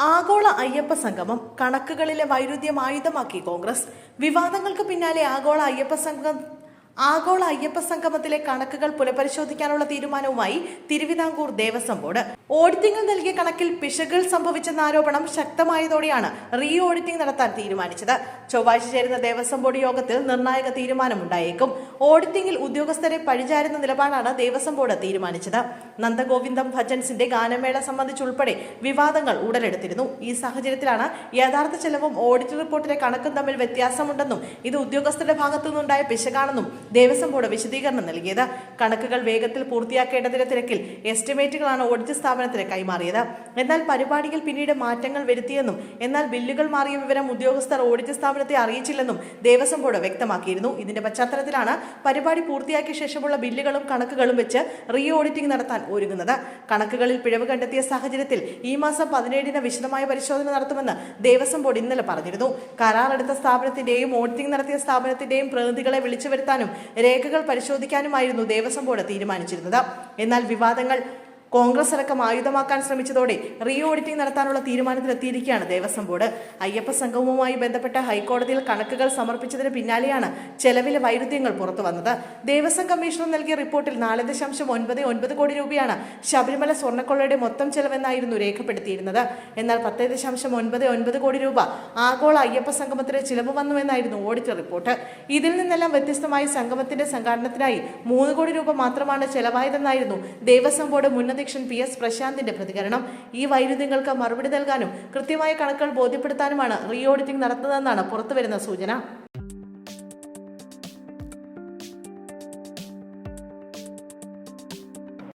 ആഗോള അയ്യപ്പ സംഗമം കണക്കുകളിലെ വൈരുദ്ധ്യം ആയുധമാക്കി കോൺഗ്രസ്. വിവാദങ്ങൾക്ക് പിന്നാലെ ആഗോള അയ്യപ്പ സംഘം ആഗോള അയ്യപ്പ സംഗമത്തിലെ കണക്കുകൾ പുനഃപരിശോധിക്കാനുള്ള തീരുമാനവുമായി തിരുവിതാംകൂർ ദേവസ്വം ബോർഡ്. ഓഡിറ്റിംഗിൽ നൽകിയ കണക്കിൽ പിശകുകൾ സംഭവിച്ചെന്ന ആരോപണം ശക്തമായതോടെയാണ് റീ ഓഡിറ്റിംഗ് നടത്താൻ തീരുമാനിച്ചത്. ചൊവ്വാഴ്ച ചേരുന്ന ദേവസ്വം ബോർഡ് യോഗത്തിൽ നിർണായക തീരുമാനമുണ്ടായേക്കും. ഓഡിറ്റിംഗിൽ ഉദ്യോഗസ്ഥരെ പഴിചാരുന്ന നിലപാടാണ് ദേവസ്വം ബോർഡ് തീരുമാനിച്ചത്. നന്ദഗോവിന്ദം ഭജൻസിന്റെ ഗാനമേള സംബന്ധിച്ചുൾപ്പെടെ വിവാദങ്ങൾ ഉടലെടുത്തിരുന്നു. ഈ സാഹചര്യത്തിലാണ് യഥാർത്ഥ ചെലവും ഓഡിറ്റ് റിപ്പോർട്ടിലെ കണക്കും തമ്മിൽ വ്യത്യാസമുണ്ടെന്നും ഇത് ഉദ്യോഗസ്ഥരുടെ ഭാഗത്തുനിന്നുണ്ടായ പിശകാണെന്നും ദേവസ്വം ബോർഡ് വിശദീകരണം നൽകിയത്. കണക്കുകൾ വേഗത്തിൽ പൂർത്തിയാക്കേണ്ടതിന്റെ തിരക്കിൽ എസ്റ്റിമേറ്റുകളാണ് ഓഡിറ്റ് സ്ഥാപനത്തിന് കൈമാറിയത്. എന്നാൽ പരിപാടിയിൽ പിന്നീട് മാറ്റങ്ങൾ വരുത്തിയെന്നും എന്നാൽ ബില്ലുകൾ മാറിയ വിവരം ഉദ്യോഗസ്ഥർ ഓഡിറ്റ് സ്ഥാപനത്തെ അറിയിച്ചില്ലെന്നും ദേവസ്വം ബോർഡ് വ്യക്തമാക്കിയിരുന്നു. ഇതിന്റെ പശ്ചാത്തലത്തിലാണ് പരിപാടി പൂർത്തിയാക്കിയ ശേഷമുള്ള ബില്ലുകളും കണക്കുകളും വെച്ച് റീ ഓഡിറ്റിംഗ് നടത്താൻ ഒരുങ്ങുന്നത്. കണക്കുകളിൽ പിഴവ് കണ്ടെത്തിയ സാഹചര്യത്തിൽ ഈ മാസം പതിനേഴിന് വിശദമായ പരിശോധന നടത്തുമെന്ന് ദേവസ്വം ബോർഡ് ഇന്നലെ പറഞ്ഞിരുന്നു. കരാറെടുത്ത സ്ഥാപനത്തിന്റെയും ഓഡിറ്റിംഗ് നടത്തിയ സ്ഥാപനത്തിന്റെയും പ്രതിനിധികളെ വിളിച്ചു വരുത്താനും രേഖകൾ പരിശോധിക്കാനുമായിരുന്നു ദേവസ്വം ബോർഡ് തീരുമാനിച്ചിരുന്നത്. എന്നാൽ വിവാദങ്ങൾ കോൺഗ്രസ് അടക്കം ആയുധമാക്കാൻ ശ്രമിച്ചതോടെ റീ ഓഡിറ്റിംഗ് നടത്താനുള്ള തീരുമാനത്തിലെത്തിയിരിക്കുകയാണ് ദേവസ്വം ബോർഡ്. അയ്യപ്പ സംഗമവുമായി ബന്ധപ്പെട്ട ഹൈക്കോടതിയിൽ കണക്കുകൾ സമർപ്പിച്ചതിന് പിന്നാലെയാണ് ചെലവിലെ വൈരുദ്ധ്യങ്ങൾ പുറത്തു വന്നത് ദേവസ്വം കമ്മീഷണർ നൽകിയ റിപ്പോർട്ടിൽ നാല് ദശാംശം ഒൻപത് ഒൻപത് കോടി രൂപയാണ് ശബരിമല സ്വർണക്കൊള്ളയുടെ മൊത്തം ചെലവെന്നായിരുന്നു രേഖപ്പെടുത്തിയിരുന്നത്. എന്നാൽ പത്ത് ദശാംശം ഒൻപത് ഒൻപത് കോടി രൂപ ആഗോള അയ്യപ്പ സംഗമത്തിന് ചിലവ് വന്നുവെന്നായിരുന്നു ഓഡിറ്റ് റിപ്പോർട്ട്. ഇതിൽ നിന്നെല്ലാം വ്യത്യസ്തമായി സംഗമത്തിന്റെ സംഘാടനത്തിനായി മൂന്ന് കോടി രൂപ മാത്രമാണ് ചെലവായതെന്നായിരുന്നു ദേവസ്വം ബോർഡ് മുൻ അധ്യക്ഷൻ പി എസ് പ്രശാന്തിന്റെ പ്രതികരണം. ഈ വൈരുദ്ധ്യങ്ങൾക്ക് മറുപടി നൽകാനും കൃത്യമായ കണക്കുകൾ ബോധ്യപ്പെടുത്താനുമാണ് റീ ഓഡിറ്റിംഗ് നടത്തുന്നതെന്നാണ് പുറത്തുവരുന്ന സൂചന.